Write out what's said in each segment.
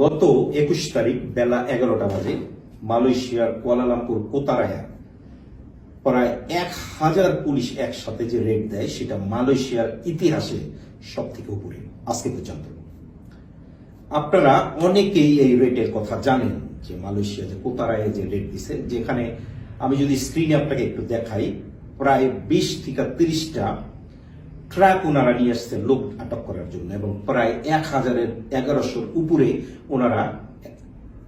গত একুশ তারিখ বেলা এগারোটা বাজে মালয়েশিয়ার কুয়ালালামপুর কোতারায়া প্রায় এক হাজার পুলিশ একসাথে যে রেড দেয়, সেটা মালয়েশিয়ার ইতিহাসে সব থেকে উপরে। আজকে পর্যন্ত। আপনারা অনেকেই এই রেটের কথা জানেন যে মালয়েশিয়া যে কোতারায় যে রেট দিছে, যেখানে আমি যদি স্ক্রিনে আপনাকে একটু দেখাই, প্রায় বিশ থেকে তিরিশটা ট্রাক ওনারা নিয়ে আসছে লোক আটক করার জন্য এবং প্রায় এক হাজারের এগারোশোর উপরে ওনারা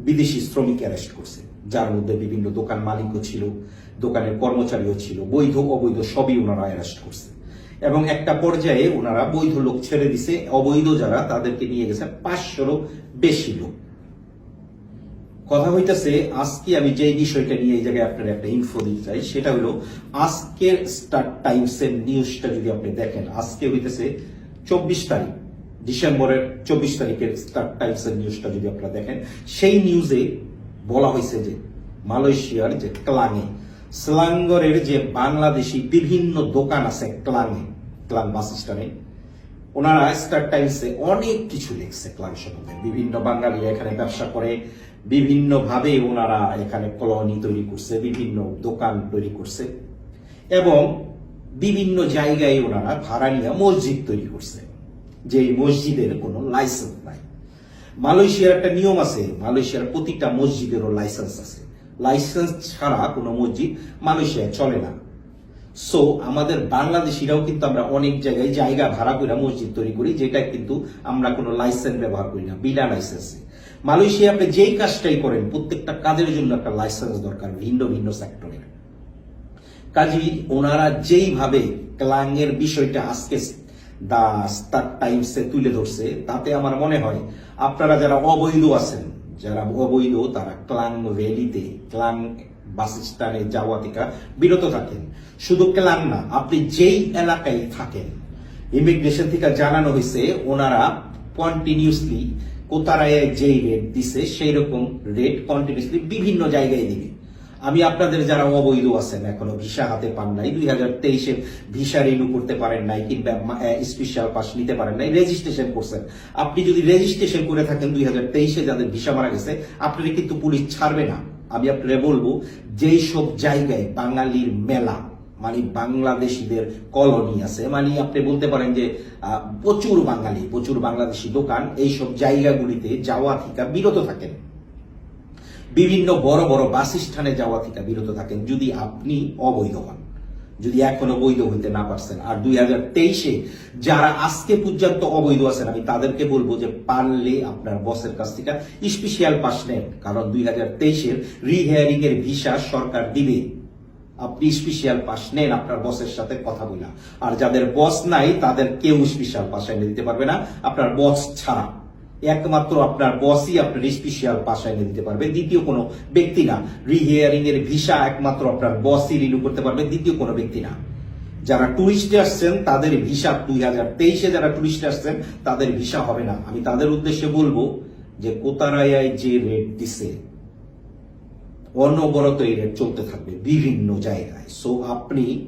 বিদেশি শ্রমিক অ্যারেস্ট করছে, যার মধ্যে বিভিন্ন দোকান মালিকও ছিল, দোকানের কর্মচারীও ছিল, বৈধ, অবৈধ সবই ওনারা অ্যারেস্ট করছে। এবং একটা পর্যায়ে ওনারা বৈধ লোক ছেড়ে দিছে, অবৈধ যারা তাদেরকে নিয়ে গেছে পাঁচশোরও বেশি লোক। কথা হইতেছে, আজকে আমি যে বিষয়টা নিয়ে এই জায়গায় আপনার একটা ইনফো দিতে চাই, সেটা হলো আজকের স্টার টাইমস এর নিউজটা যদি আপনি দেখেন, আজকে হইতেছে চব্বিশ তারিখ, ডিসেম্বরের চব্বিশ তারিখের স্টার টাইমস এর নিউজটা যদি আপনারা দেখেন, সেই নিউজে বলা হয়েছে যে মালয়েশিয়ার যে ক্লাঙে স্লাঙ্গরের যে বাংলাদেশি বিভিন্ন দোকান আছে ক্লাঙে ক্লাং বাস স্ট্যান্ডে, ওনারা স্টার টাইমসে অনেক কিছু লিখছে ক্লান সম্বন্ধে। বিভিন্ন বাঙালি এখানে ব্যবসা করে বিভিন্ন ভাবে ওনারা এখানে কলোনি তৈরি করছে, বিভিন্ন দোকান তৈরি করছে এবং বিভিন্ন জায়গায় ওনারা ভাড়া নিয়ে মসজিদ তৈরি করছে যে মসজিদের কোনো লাইসেন্স নাই। মালয়েশিয়ার একটা নিয়ম আছে, মালয়েশিয়ার প্রতিটা মসজিদেরও লাইসেন্স আছে। লাইসেন্স ছাড়া কোনো মসজিদ মালয়েশিয়ায় চলে না। সো আমাদের বাংলাদেশিরাও কিন্তু আমরা অনেক জায়গায় জায়গা ভাড়া করে মসজিদ তৈরি করি, যেটা কিন্তু আমরা কোনো লাইসেন্স ব্যবহার করি না, বিনা লাইসেন্সে। মালয়েশিয়া আপনি যেই কাজটাই করেন, প্রত্যেকটা কাজের জন্য একটা লাইসেন্স দরকার ভিন্ন ভিন্ন সেক্টরের কাজী, ওনারা যেইভাবে ক্লাঙের বিষয়টা আজকে দা স্টার টাইমসে তুলে ধরছে, তাতে আমার মনে হয় আপনারা যারা অবৈধ আছেন, যারা অবৈধ, তারা ক্লাং ভ্যালিতে ক্লাং বাস স্ট্যান্ডে যাওয়া থেকে বিরত থাকেন। শুধু ক্লাং না, আপনি যেই এলাকায় থাকেন ইমিগ্রেশন থেকে জানানো হয়েছে, ওনারা কন্টিনিউসলি কোতারায় যেই রেট দিছে সেই রকম রেট কন্টিনিউসলি বিভিন্ন জায়গায় দিবে। আমি আপনাদের যারা অবৈধ আছেন, এখনও ভিসা হাতে পান নাই, দুই হাজার তেইশে ভিসা রিনিউ করতে পারেন নাই, কিংবা স্পেশাল পাস নিতে পারেন নাই রেজিস্ট্রেশন করছেন। আপনি যদি রেজিস্ট্রেশন করে থাকেন, দুই হাজার তেইশে যাদের ভিসা মারা গেছে, আপনারা কিন্তু পুলিশ ছাড়বে না। আমি আপনারা বলব, যেই সব জায়গায় বাঙালির মেলা মানে বাংলাদেশিদের কলোনি আছে। মানে আপনি বলতে পারেন যে প্রচুর বাঙালি, প্রচুর বাংলাদেশি দোকান, এইসব জায়গাগুলিতে যাওয়া থেকে বিরত থাকেন। বিভিন্ন বড় বড় বাস স্থানে যাওয়া থেকে বিরত থাকেন যদি আপনি অবৈধ হন। যদি এখনও বৈধ হইতে না পারছেন। আর দুই হাজার তেইশে যারা আজকে পর্যন্ত অবৈধ আছেন, আমি তাদেরকে বলব যে পারলে আপনার বসের কাছ থেকে স্পেশিয়াল পাস নেন। কারণ দুই হাজার তেইশের রিহেয়ারিং এর ভিসা সরকার দিবে। আপনি স্পেশাল পাস নেন, আপনার বসের সাথে কথা বলা। আর যাদের বস নাই, তাদের কেউ স্পেশাল পাস এনে দিতে পারবে না। আপনার বস ছাড়া। একমাত্র আপনার বসই আপনার স্পেশাল পাস এনে দিতে পারবে। দ্বিতীয় কোনো ব্যক্তি না। রিহিয়ারিং এর ভিসা একমাত্র আপনার বসই রিনিউ করতে পারবে, দ্বিতীয় কোনো ব্যক্তি না। যারা টুরিস্টে আসছেন, তাদের ভিসা দুই হাজার তেইশে যারা টুরিস্টে আসছেন, তাদের ভিসা হবে না। আমি তাদের উদ্দেশ্যে বলব যে কোতারায় যে রেট দিছে অনবরত এই চলতে থাকবে বিভিন্ন জায়গায়। সো আপনি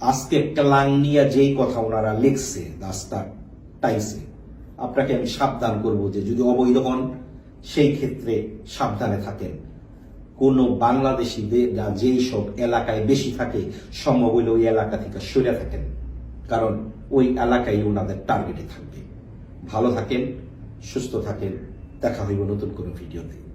আজকে ক্লাং নিয়ে যেই কথা ওনারা লিখছে রাস্তার টাইসে আপনাকে আমি সাবধান করব যে যদি অবৈধ হন, সেই ক্ষেত্রে সাবধানে থাকেন। কোন বাংলাদেশিদের যেই সব এলাকায় বেশি থাকে সম্ভব হইলে ওই এলাকা থেকে সরে থাকেন। কারণ ওই এলাকায় ওনাদের টার্গেটে থাকবে। ভালো থাকেন, সুস্থ থাকেন। দেখা হইব নতুন কোনো ভিডিওতে।